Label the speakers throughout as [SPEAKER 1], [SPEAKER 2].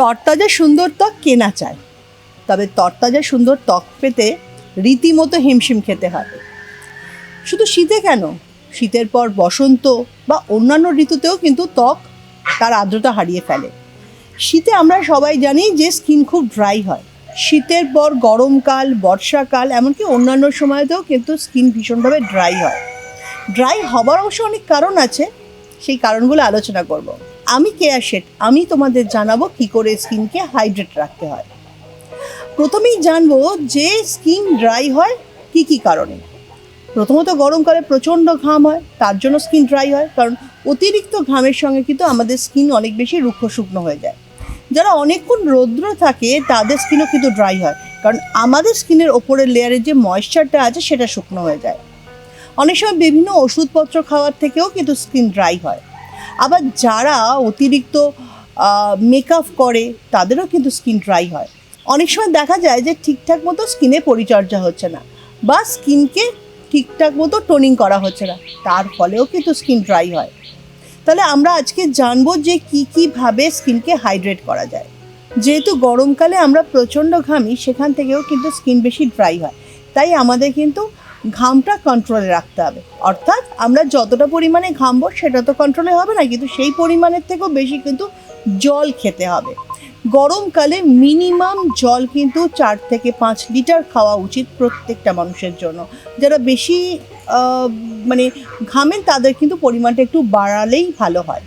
[SPEAKER 1] তরতাজা সুন্দর ত্বক কেনা চায়? তবে তরতাজা সুন্দর ত্বক পেতে রীতিমতো হিমশিম খেতে হবে। শুধু শীতে কেন? শীতের পর বসন্ত বা অন্যান্য ঋতুতেও কিন্তু ত্বক তার আর্দ্রতা হারিয়ে ফেলে। শীতে আমরা সবাই জানি যে স্কিন খুব ড্রাই হয়। শীতের পর গরমকাল, বর্ষাকাল, এমনকি অন্যান্য সময়তেও কিন্তু স্কিন ভীষণভাবে ড্রাই হয়। ড্রাই হবার অবশ্য অনেক কারণ আছে, সেই কারণগুলো আলোচনা করব। আমি কেয়া শেট আমি তোমাদের জানাব কি করে স্কিনকে হাইড্রেট রাখতে হয়। প্রথমেই জানব যে স্কিন ড্রাই হয় কি কি কারণে। প্রথমত গরমকালে প্রচণ্ড ঘাম হয়, তার জন্য স্কিন ড্রাই হয়, কারণ অতিরিক্ত ঘামের সঙ্গে কিন্তু আমাদের স্কিন অনেক বেশি রুক্ষ শুকনো হয়ে যায়। যারা অনেকক্ষণ রৌদ্র থাকে, তাদের স্কিনও কিন্তু ড্রাই হয়, কারণ আমাদের স্কিনের ওপরের লেয়ারের যে ময়েশ্চারটা আছে, সেটা শুকনো হয়ে যায়। অনেক সময় বিভিন্ন ওষুধপত্র খাওয়ার থেকেও কিন্তু স্কিন ড্রাই হয়। আবার যারা অতিরিক্ত মেকআপ করে, তাদেরও কিন্তু স্কিন ড্রাই হয়। অনেক সময় দেখা যায় যে ঠিকঠাক মতো স্কিনে পরিচর্যা হচ্ছে না বা স্কিনকে ঠিকঠাক মতো টোনিং করা হচ্ছে না, তার ফলেও কিন্তু স্কিন ড্রাই হয়। তাহলে আমরা আজকে জানব যে কী কীভাবে স্কিনকে হাইড্রেট করা যায়। যেহেতু গরমকালে আমরা প্রচণ্ড ঘামি, সেখান থেকেও কিন্তু স্কিন বেশি ড্রাই হয়। তাই আমাদের কিন্তু ঘামটা কন্ট্রোলে রাখতে হবে। অর্থাৎ আমরা যতটা পরিমাণে ঘামবো সেটা তো কন্ট্রোলে হবে না, কিন্তু সেই পরিমাণের থেকেও বেশি কিন্তু জল খেতে হবে। গরমকালে মিনিমাম জল কিন্তু চার থেকে পাঁচ লিটার খাওয়া উচিত প্রত্যেকটা মানুষের জন্য। যারা বেশি মানে ঘামেন তাদের কিন্তু পরিমাণটা একটু বাড়ালেই ভালো হয়।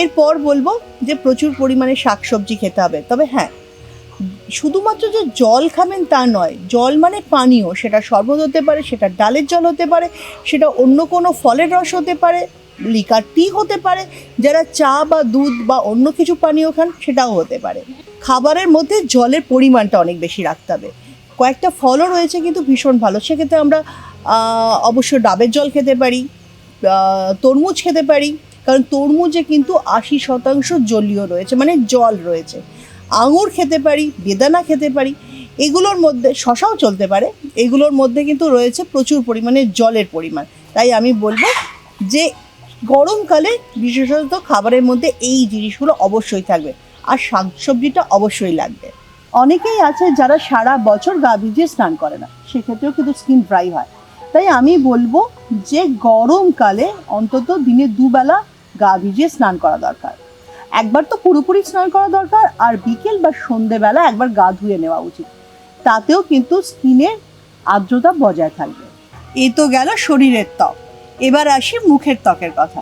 [SPEAKER 1] এরপর বলব যে প্রচুর পরিমাণে শাকসবজি খেতে হবে। তবে হ্যাঁ শুধুমাত্র যে জল খাবেন তা নয়, জল মানে পানীয়, সেটা শরবত হতে পারে, সেটা ডালের জল হতে পারে, সেটা অন্য কোনো ফলের রস হতে পারে, লিকার টি হতে পারে, যারা চা বা দুধ বা অন্য কিছু পানীয় খান সেটাও হতে পারে। খাবারের মধ্যে জলের পরিমাণটা অনেক বেশি রাখতে হবে। কয়েকটা ফলও রয়েছে কিন্তু ভীষণ ভালো, সেক্ষেত্রে আমরা অবশ্য ডাবের জল খেতে পারি তরমুজ খেতে পারি, কারণ তরমুজে কিন্তু আশি শতাংশ জলীয় রয়েছে মানে জল রয়েছে। আঙুর খেতে পারি, বেদানা খেতে পারি, এগুলোর মধ্যে শশাও চলতে পারে। এগুলোর মধ্যে কিন্তু রয়েছে প্রচুর পরিমাণে জলের পরিমাণ। তাই আমি বলব যে গরমকালে বিশেষত খাবারের মধ্যে এই জিনিসগুলো অবশ্যই থাকবে। আর শাকসবজিটা অবশ্যই লাগবে। অনেকেই আছে যারা সারা বছর গা ভিজিয়ে স্নান করে না, সেক্ষেত্রেও কিন্তু স্কিন ড্রাই হয়। তাই আমি বলব যে গরমকালে অন্তত দিনে দুবেলা গা ভিজিয়ে স্নান করা দরকার। একবার তো পুরোপুরি স্নান করা দরকার, আর বিকেল বা সন্ধেবেলা একবার গা ধুয়ে নেওয়া উচিত। তাতেও কিন্তু স্কিনের আর্দ্রতা বজায় থাকবে। এ তো গেল শরীরের ত্বক। এবার আসি মুখের ত্বকের কথা।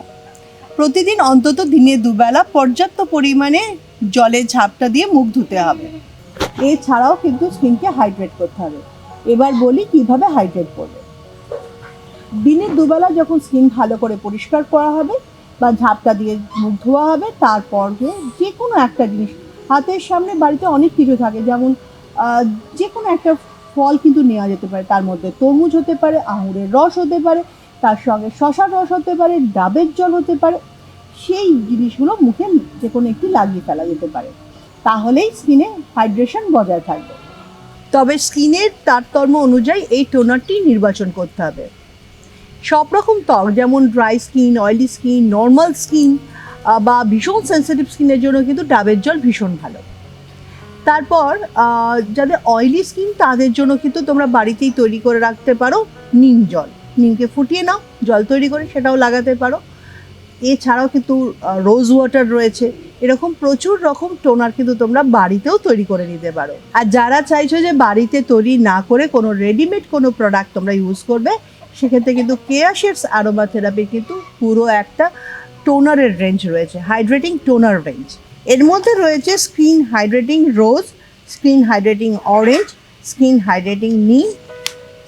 [SPEAKER 1] প্রতিদিন অন্তত দিনে দুবেলা পর্যাপ্ত পরিমাণে জলের ঝাপটা দিয়ে মুখ ধুতে হবে। এছাড়াও কিন্তু স্কিনকে হাইড্রেট করতে হবে। এবার বলি কীভাবে হাইড্রেট করবে। দিনে দুবেলা যখন স্কিন ভালো করে পরিষ্কার করা হবে বা ঝাপটা দিয়ে মুখ ধোয়া হবে, তারপর গিয়ে যে কোনো একটা জিনিস। হাতের সামনে বাড়িতে অনেক কিছু থাকে, যেমন যে কোনো একটা ফল কিন্তু নেওয়া যেতে পারে, তার মধ্যে তরমুজ হতে পারে, আঙুরের রস হতে পারে, তার সঙ্গে শশার রস হতে পারে, ডাবের জল হতে পারে, সেই জিনিসগুলো মুখে যে কোনো একটি লাগিয়ে ফেলা যেতে পারে। তাহলেই স্কিনে হাইড্রেশন বজায় থাকবে। তবে স্কিনের তারতম্য অনুযায়ী এই টোনারটি নির্বাচন করতে হবে। সব রকম ত্বক যেমন dry skin, oily skin, normal skin বা ভীষণ সেন্সিটিভ স্কিনের জন্য কিন্তু ডাবের জল ভীষণ ভালো। তারপর যাদের অয়েলি স্কিন, তাদের জন্য কিন্তু তোমরা বাড়িতেই তৈরি করে রাখতে পারো নিম জল। নিমকে ফুটিয়ে নাও, জল তৈরি করে সেটাও লাগাতে পারো। এছাড়াও কিন্তু রোজ ওয়াটার রয়েছে। এরকম প্রচুর রকম টোনার কিন্তু তোমরা বাড়িতেও তৈরি করে নিতে পারো। আর যারা চাইছো যে বাড়িতে তৈরি না করে কোনো রেডিমেড কোনো প্রোডাক্ট তোমরা ইউজ করবে সেক্ষেত্রে কিন্তু কেয়া আরোমা থেরাপির কিন্তু পুরো একটা টোনারের রেঞ্জ রয়েছে, হাইড্রেটিং টোনার রেঞ্জ। এর মধ্যে রয়েছে screen hydrating rose skin hydrating orange skin hydrating neem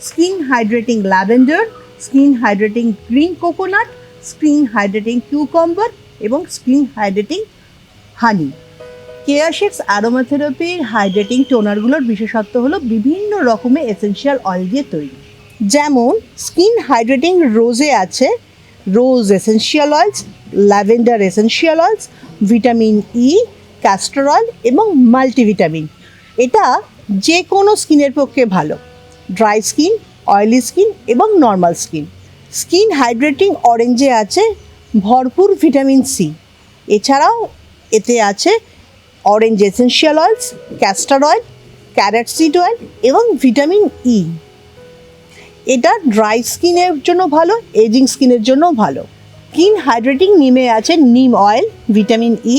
[SPEAKER 1] skin hydrating lavender skin hydrating green coconut skin hydrating cucumber এবং স্কিন হাইড্রেটিং হানি। কেয়াশেক্স অ্যারোমাথেরাপির হাইড্রেটিং টোনারগুলোর বিশেষত্ব হলো বিভিন্ন রকমের এসেনশিয়াল অয়েল দিয়ে তৈরি। যেমন স্কিন হাইড্রেটিং রোজে আছে, rose essential oils, lavender essential oils, vitamin E castor oil এবং মাল্টিভিটামিন এটা যে কোনো স্কিনের পক্ষে ভালো। ড্রাই স্কিন, অয়েলি স্কিন এবং নর্মাল স্কিন। স্কিন হাইড্রেটিং অরেঞ্জে আছে, ভরপুর ভিটামিন সি এছাড়াও এতে আছে orange essential oils castor oil carrot seed oil এবং ভিটামিন ই এটা ড্রাই স্কিনের জন্য ভালো এজিং স্কিনের জন্য ভালো। স্কিন হাইড্রেটিং নিমে আছে neem oil vitamin E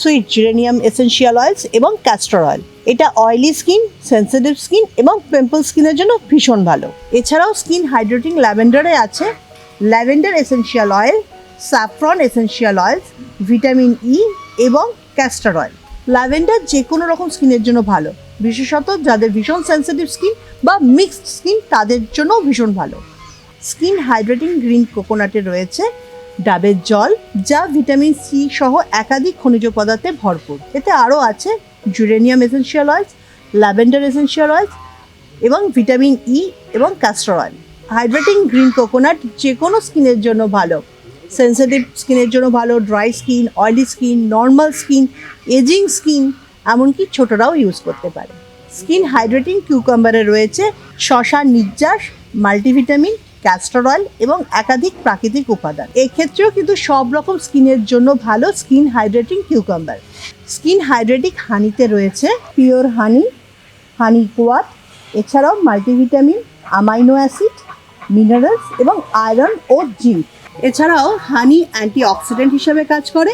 [SPEAKER 1] sweet geranium essential oils এবং ক্যাস্টর অয়েল এটা অয়েলি স্কিন সেন্সিটিভ স্কিন এবং পিম্পল স্কিনের জন্য ভীষণ ভালো। এছাড়াও স্কিন হাইড্রেটিং ল্যাভেন্ডারে আছে lavender essential oil saffron essential oils vitamin E এবং ক্যাস্টর অয়েল ল্যাভেন্ডার যে কোনো রকম স্কিনের জন্য ভালো। বিশেষত যাদের ভীষণ সেন্সিটিভ স্কিন বা মিক্সড স্কিন তাদের জন্য ভীষণ ভালো। স্কিন হাইড্রেটিং গ্রিন কোকোনাটে রয়েছে ডাবের জল, যা ভিটামিন সি সহ একাধিক খনিজ পদার্থে ভরপুর। এতে আরও আছে geranium essential oils lavender essential oils এবং ভিটামিন ই এবং castor oil hydrating green coconut যে কোনো স্কিনের জন্য ভালো। সেন্সিটিভ স্কিনের জন্য ভালো dry skin oily skin normal skin aging skin এমনকি ছোটরাও ইউজ করতে পারে। স্কিন হাইড্রেটিং কিউকাম্বারে রয়েছে শশা নির্যাস মাল্টিভিটামিন ক্যাস্টর অয়েল এবং একাধিক প্রাকৃতিক উপাদান। এক্ষেত্রেও কিন্তু সব রকম স্কিনের জন্য ভালো skin hydrating cucumber skin hydrating হানিতে রয়েছে পিওর হানি হানি কোয়াট এছাড়াও মাল্টিভিটামিন আমাইনো অ্যাসিড মিনারেলস এবং আয়রন ও জিঙ্ক এছাড়াও হানি অ্যান্টিঅক্সিডেন্ট হিসাবে কাজ করে,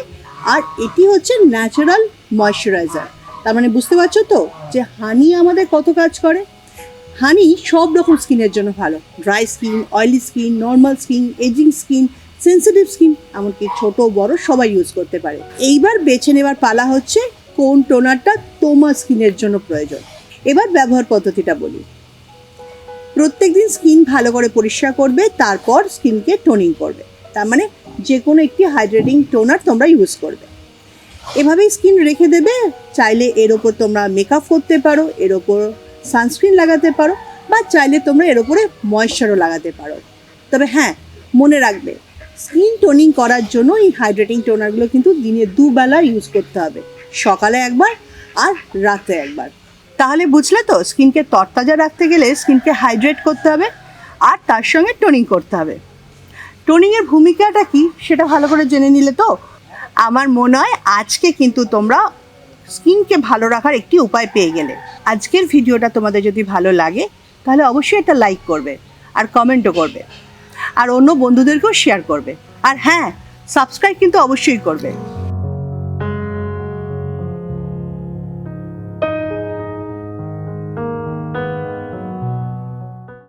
[SPEAKER 1] আর এটি হচ্ছে ন্যাচারাল ময়শ্চারাইজার তার মানে বুঝতে পারছ তো যে হানি আমাদের কত কাজ করে? হানি সব রকম স্কিনের জন্য ভালো। Dry skin, oily skin, normal skin, aging skin, sensitive skin, এমনকি ছোট, বড় সবাই ইউজ করতে পারে। এইবার বেছে নেবার পালা হচ্ছে কোন টোনারটা তোমার স্কিনের জন্য প্রয়োজন। এবার ব্যবহার পদ্ধতিটা বলি। প্রত্যেকদিন স্কিন ভালো করে পরিষ্কার করবে, তারপর স্কিনকে টোনিং করবে। তার মানে যে কোনো একটি হাইড্রেটিং টোনার তোমরা ইউজ করবে। এভাবেই স্কিন রেখে দেবে। চাইলে এর ওপর তোমরা মেকআপ করতে পারো, এর ওপর সানস্ক্রিন লাগাতে পারো, বা চাইলে তোমরা এর ওপরে ময়েশ্চারও লাগাতে পারো। তবে হ্যাঁ মনে রাখবে স্কিন টোনিং করার জন্য এই হাইড্রেটিং টোনারগুলো কিন্তু দিনে দুবেলা ইউজ করতে হবে। সকালে একবার আর রাতে একবার। তাহলে বুঝলে তো স্কিনকে তরতাজা রাখতে গেলে স্কিনকে হাইড্রেট করতে হবে, আর তার সঙ্গে টোনিং করতে হবে। টোনিংয়ের ভূমিকাটা কি, সেটা ভালো করে জেনে নিলে তো আমার মনে হয় আজকে কিন্তু তোমরা স্কিনকে ভালো রাখার একটি উপায় পেয়ে গেলে। আজকের ভিডিওটা তোমাদের যদি ভালো লাগে, তাহলে অবশ্যই একটা লাইক করবে আর কমেন্টও করবে। আর অন্য বন্ধুদেরকেও শেয়ার করবে। আর হ্যাঁ সাবস্ক্রাইব কিন্তু অবশ্যই করবে।